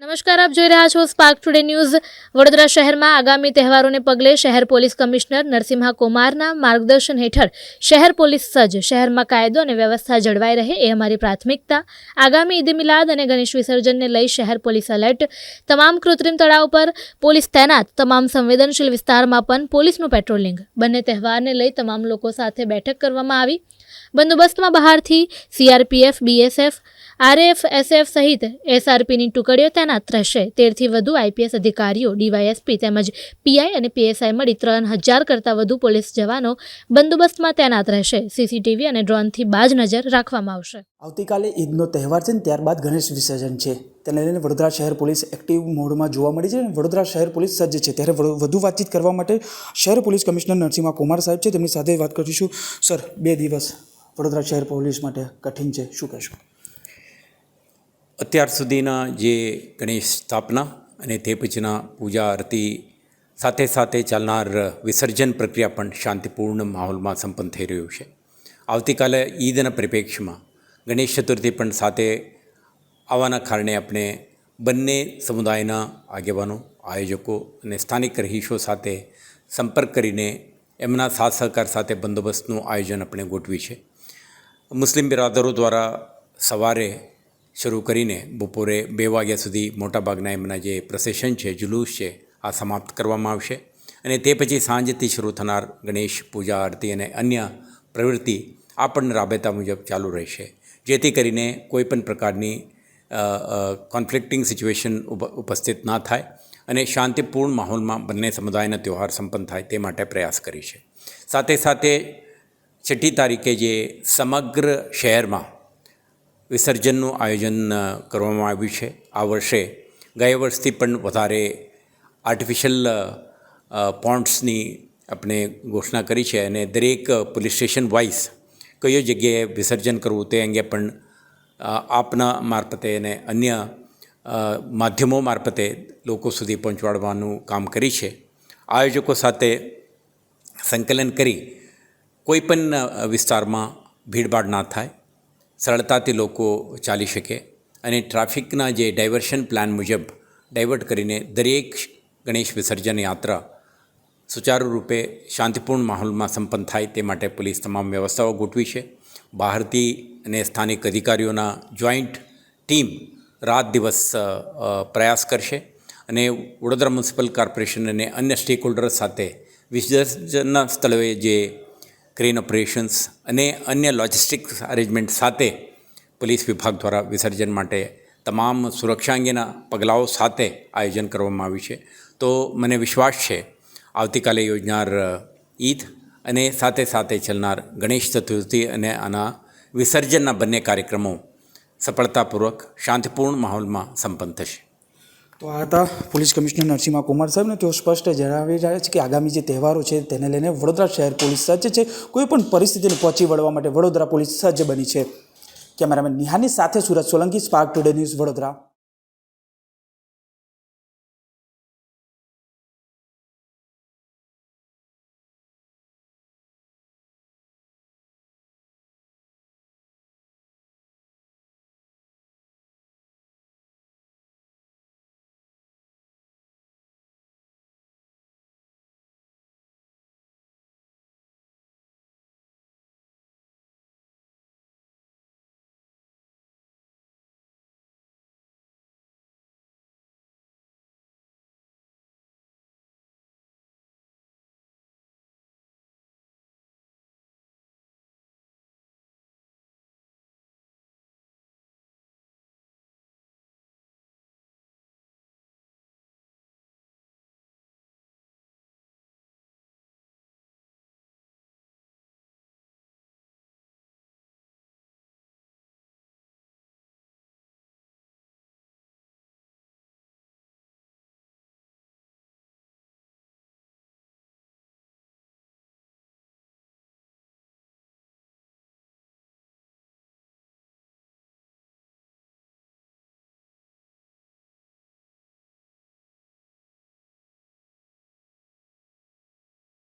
નમસ્કાર, આપ જોઈ રહ્યા છો સ્પાર્ક ટુડે ન્યૂઝ વડોદરા શહેરમાં આગામી તહેવારોને પગલે શહેર પોલીસ કમિશનર નરસિંહા કુમારના માર્ગદર્શન હેઠળ શહેર પોલીસ સજ્જ, શહેરમાં કાયદો અને વ્યવસ્થા જળવાઈ રહે એ અમારી પ્રાથમિકતા. આગામી ઈદ મિલાદ અને ગણેશ વિસર્જનને લઈ શહેર પોલીસ એલર્ટ. તમામ કૃત્રિમ તળાવ પર પોલીસ તૈનાત, તમામ સંવેદનશીલ વિસ્તારમાં પણ પોલીસનું પેટ્રોલિંગ. બંને તહેવારને લઈ તમામ લોકો સાથે બેઠક કરવામાં આવી. બંદોબસ્તમાં બહારથી સીઆરપીએફ બીએસએફ આરએફ એસએફ સહિત એસઆરપીની ટુકડીઓ તૈનાત રહેશે. તેરથી વધુ આઈપીએસ અધિકારીઓ, ડીવાયએસપી તેમજ પીઆઈ અને પીએસઆઈ મળી ત્રણ હજાર કરતાં વધુ પોલીસ જવાનો બંદોબસ્તમાં તૈનાત રહેશે. સીસીટીવી અને ડ્રોનથી બાજ નજર રાખવામાં આવશે. આવતીકાલે ઈદનો તહેવાર છે ને, ત્યારબાદ ગણેશ વિસર્જન છે. તેને લઈને વડોદરા શહેર પોલીસ એક્ટિવ મોડમાં જોવા મળી છે અને વડોદરા શહેર પોલીસ સજ્જ છે. ત્યારે વધુ વાતચીત કરવા માટે શહેર પોલીસ કમિશનર નરસિંહા કુમાર સાહેબ છે. તેમની સાથે વાત કરીશું. સર, બે દિવસ વડોદરા શહેર પોલીસ માટે કઠિન છે. શું કહેશો? અત્યાર સુધીના જે ગણેશ સ્થાપના અને તે પછીના પૂજા આરતી સાથે સાથે ચાલનાર વિસર્જન પ્રક્રિયા પણ શાંતિપૂર્ણ માહોલમાં સંપન્ન થઈ રહ્યું છે. આવતીકાલે ઈદના પરિપ્રેક્ષ્યમાં ગણેશ ચતુર્થી પણ સાથે આવવાના કારણે આપણે બંને સમુદાયના આગેવાનો, આયોજકો અને સ્થાનિક રહીશો સાથે સંપર્ક કરીને એમના સાથ સહકાર સાથે બંદોબસ્તનું આયોજન આપણે ગોઠવી છે. મુસ્લિમ બિરાદરો દ્વારા સવારે શરૂ કરીને બપોરે બે વાગ્યા સુધી મોટાભાગના એમના જે પ્રસેશન છે, જુલુસ છે, આ સમાપ્ત કરવામાં આવશે. અને તે પછી સાંજથી શરૂ થનાર ગણેશ પૂજા, આરતી અને અન્ય પ્રવૃત્તિ આ પણ રાબેતા મુજબ ચાલુ રહેશે. જેથી કરીને કોઈપણ પ્રકારની કોન્ફ્લિક્ટિંગ સિચ્યુએશન ઉપસ્થિત ના થાય અને શાંતિપૂર્ણ માહોલમાં બંને સમુદાયના તહેવાર સંપન્ન થાય તે માટે પ્રયાસ કરી છે. સાથે સાથે છઠ્ઠી તારીખે જે સમગ્ર શહેરમાં વિસર્જનનું આયોજન કરવામાં આવ્યું છે. આ વર્ષે ગયા વર્ષથી પણ વધારે આર્ટિફિશિયલ પોન્ટ્સની આપણે ઘોષણા કરી છે અને દરેક પોલીસ સ્ટેશન વાઇઝ કયો જગ્યાએ વિસર્જન કરવું તે અંગે પણ આપના મારફતે અને અન્ય માધ્યમો મારફતે લોકો સુધી પહોંચાડવાનું કામ કરી છે. આયોજકો સાથે સંકલન કરી કોઈ પણ વિસ્તારમાં ભીડભાડ ના થાય. સરળતાથી લોકો ચાલી શકે અને ટ્રાફિકના જે ડાયવર્શન પ્લાન મુજબ ડાયવર્ટ કરીને દરેક ગણેશ વિસર્જન યાત્રા સુચારુ રૂપે શાંતિપૂર્ણ માહોલમાં સંપન્ન થાય તે માટે પોલીસ તમામ વ્યવસ્થાઓ ગોઠવી છે. બહારથી અને સ્થાનિક અધિકારીઓના જોઈન્ટ ટીમ રાત દિવસ પ્રયાસ કરશે અને વડોદરા મ્યુનિસિપલ કોર્પોરેશન અને અન્ય સ્ટેક હોલ્ડર્સ સાથે વિસર્જનના સ્થળોએ જે ક્રેન ઓપરેશન્સ અને અન્ય લોજિસ્ટિક્સ અરેન્જમેન્ટ સાથે પોલીસ વિભાગ દ્વારા વિસર્જન માટે તમામ સુરક્ષા અંગેના પગલાઓ સાથે આયોજન કરવામાં આવ્યું છે. તો મને વિશ્વાસ છે, આવતીકાલે યોજનાર ઈદ અને સાથે સાથે ચાલનાર ગણેશ ચતુર્થી અને આના વિસર્જનના બંને કાર્યક્રમો સફળતાપૂર્વક શાંતિપૂર્ણ માહોલમાં સંપન્ન થશે. તો આ હતા પોલીસ કમિશનર નરસિંહા કુમાર સાહેબને. તેઓ સ્પષ્ટ જણાવી રહ્યા છે કે આગામી જે તહેવારો છે તેને લઈને વડોદરા શહેર પોલીસ સજ્જ છે. કોઈ પણ પરિસ્થિતિને પહોંચી વળવા માટે વડોદરા પોલીસ સજ્જ બની છે. કેમેરામેન નિહાની સાથે Surat Solanki, Spark Today News Vadodara.